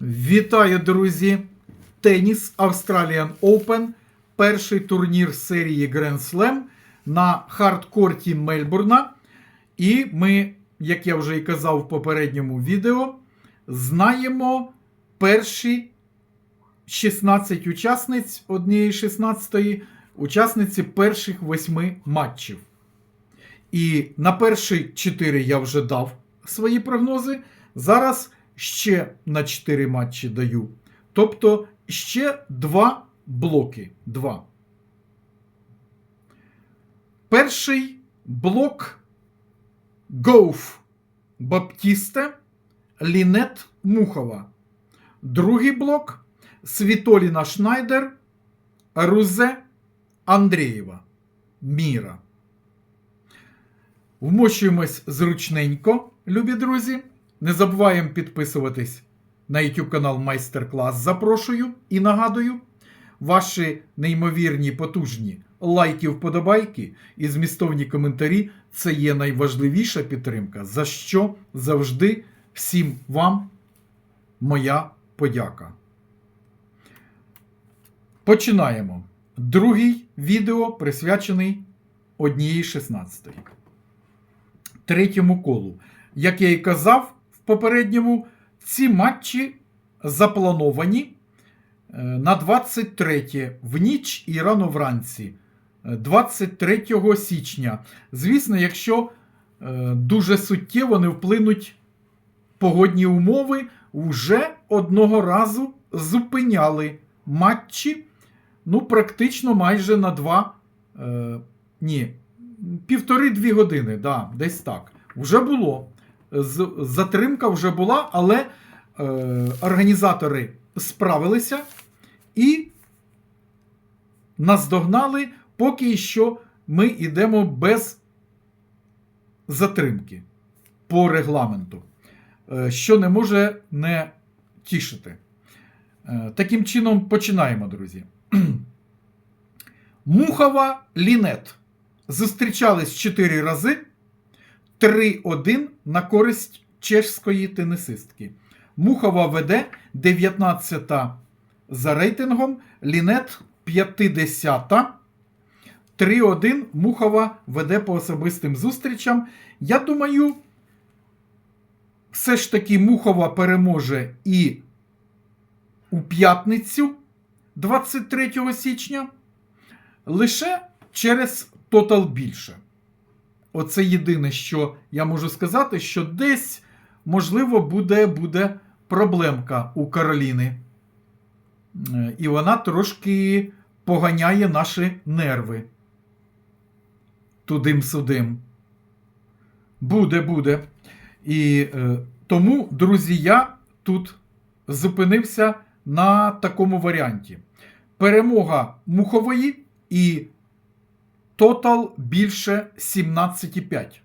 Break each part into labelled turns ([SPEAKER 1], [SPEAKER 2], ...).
[SPEAKER 1] Вітаю, друзі! Теніс Australian Open. Перший турнір серії Grand Slam на хардкорті Мельбурна. І ми, як я вже і казав в попередньому відео, знаємо перші 16 учасниць однієї 16-ї, учасниці перших восьми матчів. І на перші 4 я вже дав свої прогнози. Зараз ще на 4 матчі даю. Тобто ще два блоки. Два. Перший блок Гоуф Баптісте Лінет Мухова. Другий блок Світоліна Шнайдер Рузе Андрієва. Міра. Вмощуємось зручненько, любі друзі. Не забуваємо підписуватись на YouTube канал Майстер-клас. Запрошую і нагадую, ваші неймовірні потужні лайки, вподобайки і змістовні коментарі це є найважливіша підтримка, за що завжди всім вам моя подяка. Починаємо. Другий відео присвячений однієї 16 третьому колу. Як я і казав попередньому, ці матчі заплановані е, на 23 в ніч і рано вранці, е, 23 січня. Звісно, якщо е, дуже суттєво не вплинуть погодні умови, вже одного разу зупиняли матчі, ну, практично майже на два. Е, ні, півтори-дві години, да, десь так. Вже було. Затримка вже була, але е, організатори справилися і наздогнали, поки що ми йдемо без затримки по регламенту, е, що не може не тішити. Е, Таким чином починаємо, друзі. Мухова Лінет зустрічались 4 рази. 3-1 на користь чешської тенісистки. Мухова веде 19 за рейтингом, Лінет 50-та. 3-1 Мухова веде по особистим зустрічам. Я думаю, все ж таки Мухова переможе і у п'ятницю 23 січня. Лише через тотал більше. Оце єдине, що я можу сказати, що десь, можливо, буде, буде проблемка у Кароліни. Е, І вона трошки поганяє наші нерви. Тудим-судим. Буде, буде. І е, тому, друзі, я тут зупинився на такому варіанті. Перемога мухової і Тотал більше 17,5.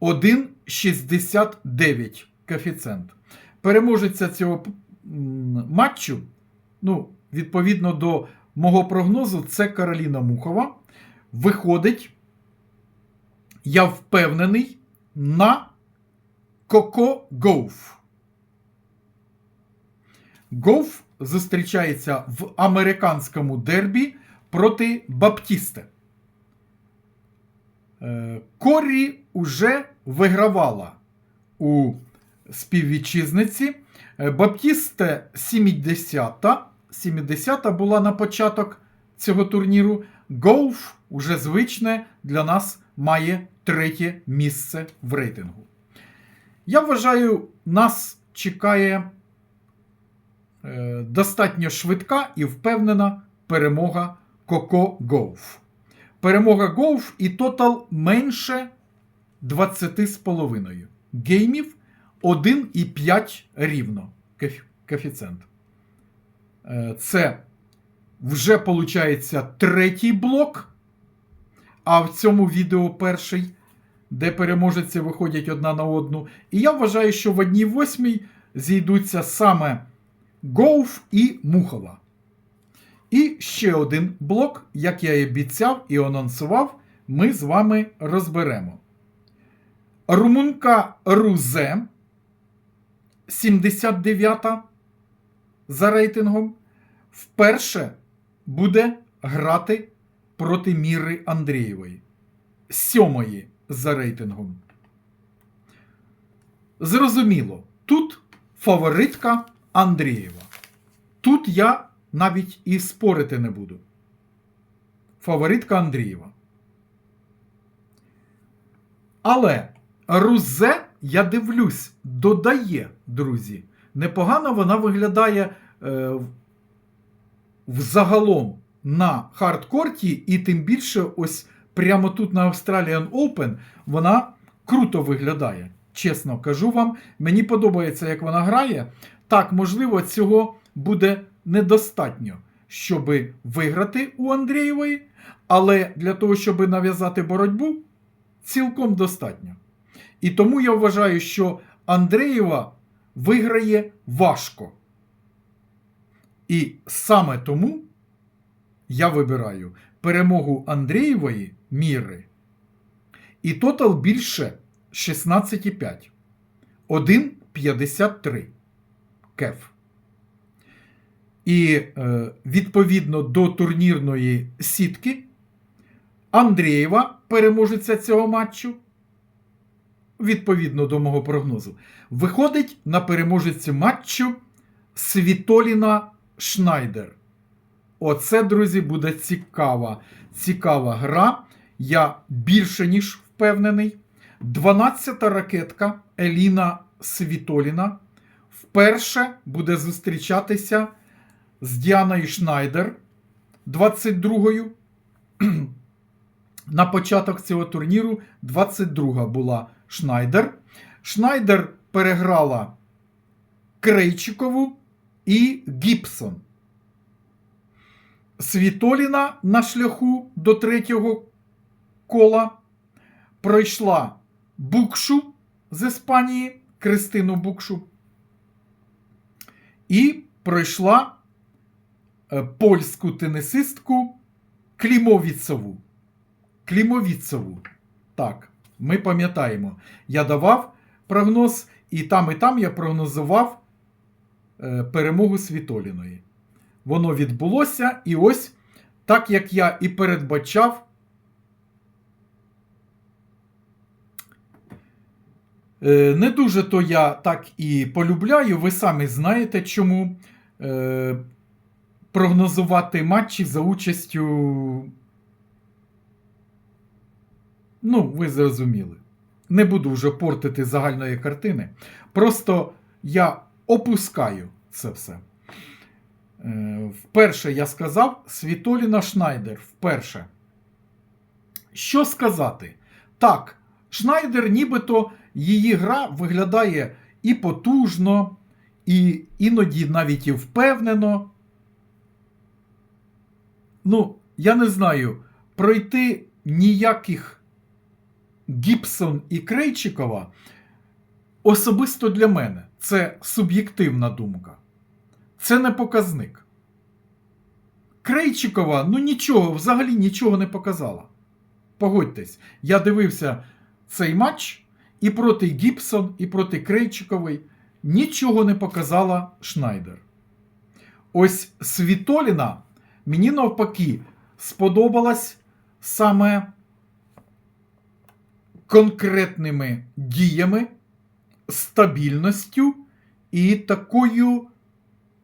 [SPEAKER 1] 1,69 коефіцієнт. Переможеця цього матчу, ну, відповідно до мого прогнозу, це Кароліна Мухова. Виходить, я впевнений, на Коко Гоуф. Гоуф зустрічається в американському дербі проти Баптісте. Е, Коррі уже вигравала у співвітчизниці. Е, Баптісте 70-та. 70-та була на початок цього турніру. Гоуф уже звичне для нас має третє місце в рейтингу. Я вважаю, нас чекає е, достатньо швидка і впевнена перемога Коко Гоуф. Перемога Гоуф і тотал менше 20,5 геймів 1,5 рівно коеф- коефіцієнт. Е, Це вже виходить третій блок. А в цьому відео перший, де переможці виходять одна на одну. І я вважаю, що в одній восьмій зійдуться саме Гоуф і Мухова. І ще один блок, як я і обіцяв і анонсував, ми з вами розберемо. Румунка Рузе 79-та за рейтингом, вперше буде грати проти Міри Андрієвої. Сьомої за рейтингом. Зрозуміло, тут фаворитка Андрієва. Тут я навіть і спорити не буду. Фаворитка Андрієва. Але Рузе, я дивлюсь, додає, друзі. Непогано вона виглядає е, взагалом на хардкорті, і тим більше, ось прямо тут на Australian Open вона круто виглядає. Чесно кажу вам, мені подобається, як вона грає. Так, можливо, цього буде недостатньо, щоб виграти у Андрієвої, але для того, щоб нав'язати боротьбу, цілком достатньо. І тому я вважаю, що Андрієва виграє важко. І саме тому я вибираю перемогу Андрієвої міри і тотал більше 16,5. 1,53 кеф. І е, відповідно до турнірної сітки Андрієва, переможеця цього матчу, відповідно до мого прогнозу, виходить на переможецю матчу Світоліна Шнайдер. Оце, друзі, буде цікава. Цікава гра. Я більше ніж впевнений. 12-та ракетка Еліна Світоліна вперше буде зустрічатися з Діаною Шнайдер 22-ю. На початок цього турніру 22 була Шнайдер. Шнайдер переграла Крейчикову і Гібсон. Світоліна на шляху до третього кола пройшла Букшу з Іспанії, Кристину Букшу. І пройшла польську тенісистку Клімовіцову. Клімовіцову. Так, ми пам'ятаємо. Я давав прогноз, і там, і там я прогнозував е, перемогу Світоліної. Воно відбулося, і ось, так як я і передбачав, Е, Не дуже то я так і полюбляю. Ви самі знаєте, чому е, прогнозувати матчі за участю. Ну, ви зрозуміли. Не буду вже портити загальної картини. Просто я опускаю це все. Е, Вперше я сказав Світоліна Шнайдер. Вперше. Що сказати? Так, Шнайдер, нібито її гра виглядає і потужно, і іноді навіть і впевнено. Ну, я не знаю, пройти ніяких Гібсон і Крейчикова особисто для мене це суб'єктивна думка. Це не показник. Крейчикова, ну нічого, взагалі нічого не показала. Погодьтесь, я дивився цей матч і проти Гібсон, і проти Крейчикової нічого не показала Шнайдер. Ось Світоліна мені навпаки сподобалась саме конкретними діями, стабільністю і такою,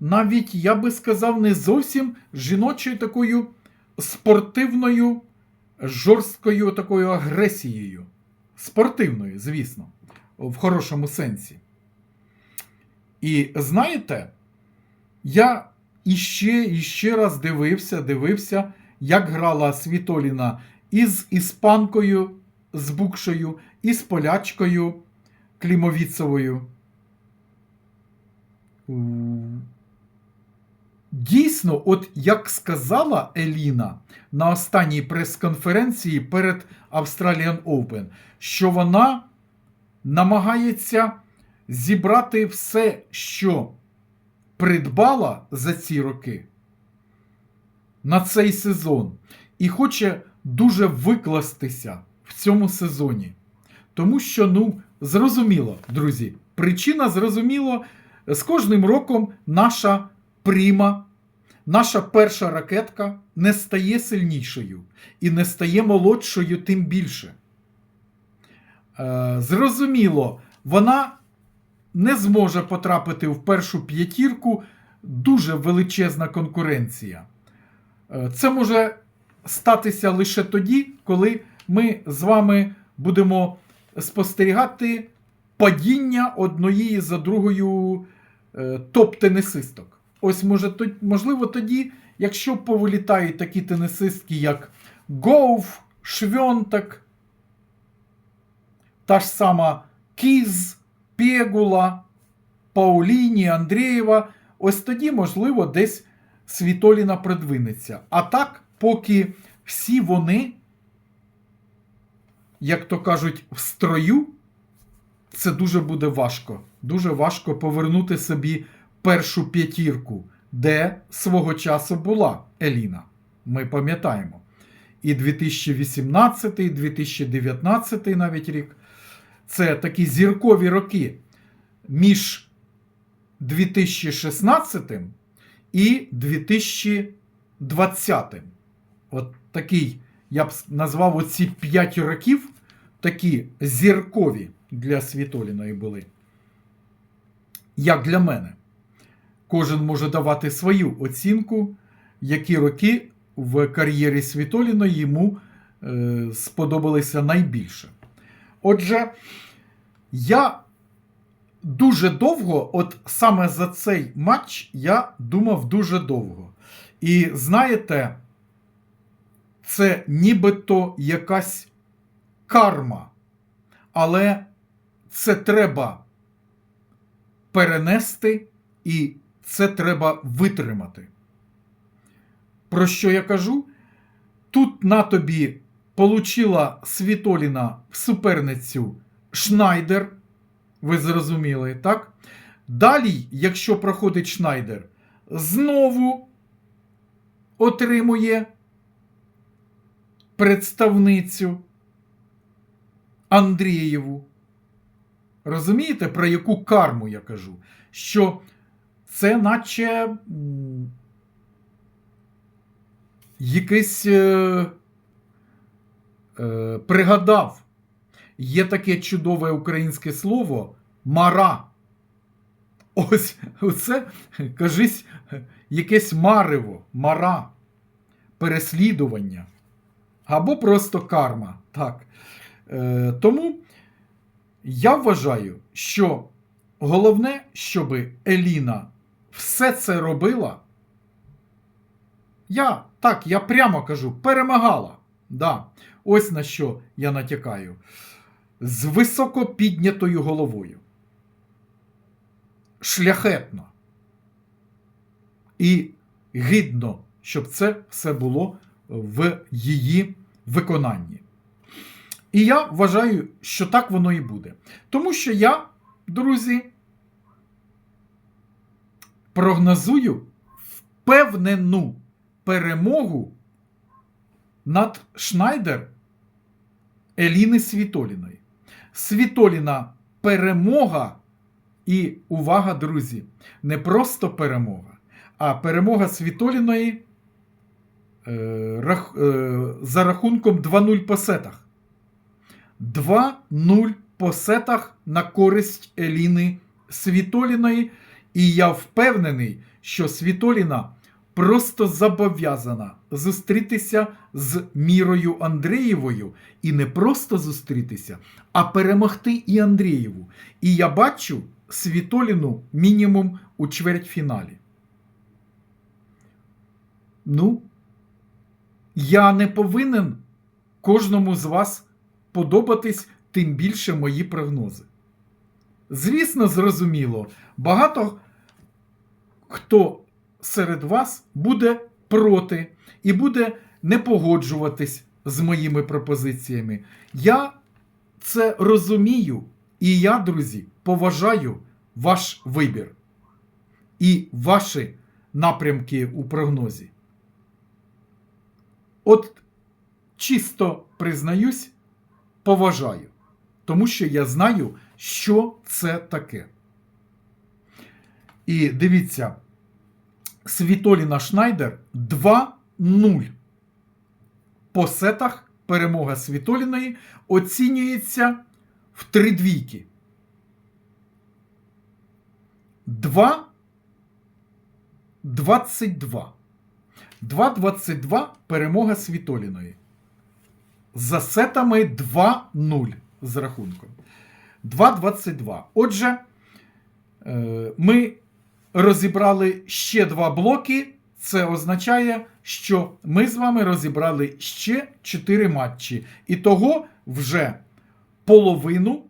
[SPEAKER 1] навіть я би сказав, не зовсім жіночою такою спортивною, жорсткою такою агресією. Спортивною, звісно, в хорошому сенсі. І знаєте, я іще і ще раз дивився, дивився, як грала Світоліна із іспанкою, з Букшою, і з полячкою Клімовіцевою. Дійсно, от як сказала Еліна на останній прес-конференції перед Australian Open, що вона намагається зібрати все, що придбала за ці роки на цей сезон, і хоче дуже викластися в цьому сезоні. Тому що, ну, зрозуміло, друзі, Причина, зрозуміло, з кожним роком наша пріма, наша перша ракетка не стає сильнішою і не стає молодшою тим більше. Е, Зрозуміло, вона не зможе потрапити в першу п'ятірку. Дуже величезна конкуренція. Е, Це може статися лише тоді, коли ми з вами будемо спостерігати падіння одної за другою е, топ-тенісисток. Ось може, можливо, тоді, якщо повилітають такі тенісистки, як Гоуф, Швьонтак, та ж сама Кіз, Пегула, Пауліні, Андрієва, ось тоді, можливо, десь Світоліна придвинеться. А так, поки всі вони, як то кажуть, в строю, це дуже буде важко. Дуже важко повернути собі першу п'ятірку, де свого часу була Еліна. Ми пам'ятаємо. І 2018, і 2019 навіть рік. Це такі зіркові роки між 2016 і 2020. От такий, я б назвав оці 5 років, такі зіркові для Світоліної були. Як для мене. Кожен може давати свою оцінку, які роки в кар'єрі Світоліної йому е, сподобалися найбільше. Отже, я дуже довго, от саме за цей матч, я думав дуже довго. І знаєте, це нібито якась карма. Але це треба перенести і це треба витримати. Про що я кажу? Тут на тобі получила Світоліна в суперницю Шнайдер. Ви зрозуміли, так? Далі, якщо проходить Шнайдер, знову отримує представницю Андрієву. Розумієте, про яку карму я кажу? Що це наче якийсь е, е, пригадав. Є таке чудове українське слово мара. Ось це, кажись, якесь марево, мара, переслідування. Або просто карма. Так. Е, тому я вважаю, що головне, щоб Еліна все це робила. Я так, я прямо кажу, перемагала. Да. Ось на що я натякаю. З високо піднятою головою. Шляхетно. І гідно, щоб це все було в її виконанні. І я вважаю, що так воно і буде. Тому що я, друзі, прогнозую впевнену перемогу над Шнайдер Еліни Світоліної. Світоліна перемога. І увага, друзі, не просто перемога, а перемога Світоліної е, рах, е, за рахунком 2-0 по сетах. 2-0 по сетах на користь Еліни Світоліної. І я впевнений, що Світоліна просто зобов'язана зустрітися з Мірою Андрієвою. І не просто зустрітися, а перемогти і Андрієву. І я бачу Світоліну мінімум у чвертьфіналі. Ну, я не повинен кожному з вас подобатись тим більше мої прогнози. Звісно, зрозуміло, багато хто серед вас буде проти і буде не погоджуватись з моїми пропозиціями. Я це розумію, і я, друзі, поважаю ваш вибір і ваші напрямки у прогнозі. От чисто признаюсь, поважаю, тому що я знаю, що це таке. І дивіться, Світоліна Шнайдер 2-0. По сетах перемога Світоліної оцінюється в три двійки. 2 22. 2-22 перемога Світоліної. За сетами 2-0 з рахунком. 2-22. Отже, е, ми розібрали ще два блоки. Це означає, що ми з вами розібрали ще 4 матчі. І того вже половину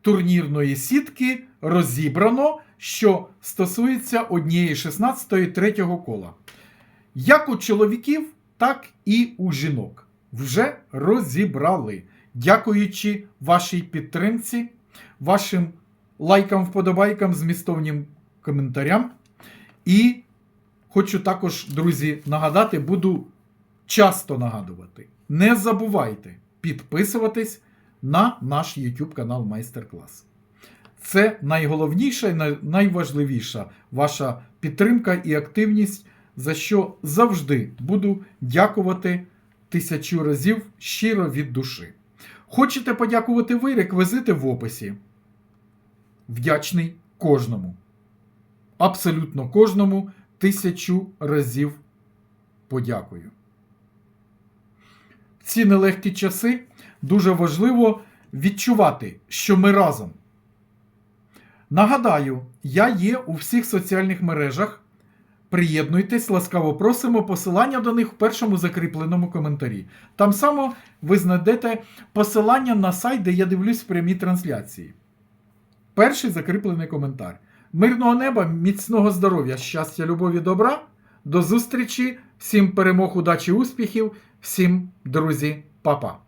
[SPEAKER 1] турнірної сітки розібрано, що стосується однієї 16-ї третього кола. Як у чоловіків, так і у жінок. Вже розібрали. Дякуючи вашій підтримці, вашим лайкам, вподобайкам, змістовним коментарям. І хочу також, друзі, нагадати, буду часто нагадувати. Не забувайте підписуватись на наш YouTube канал Майстер-клас. Це найголовніша і найважливіша ваша підтримка і активність, за що завжди буду дякувати тисячу разів щиро від душі. Хочете подякувати ви, реквізити в описі. Вдячний кожному. Абсолютно кожному тисячу разів подякую. В ці нелегкі часи дуже важливо відчувати, що ми разом. Нагадаю, я є у всіх соціальних мережах. Приєднуйтесь, ласкаво просимо посилання до них в першому закріпленому коментарі. Там само ви знайдете посилання на сайт, де я дивлюсь прямі трансляції. Перший закріплений коментар. Мирного неба, міцного здоров'я, щастя, любові, добра. До зустрічі, всім перемог, удачі, успіхів, всім, друзі, па-па.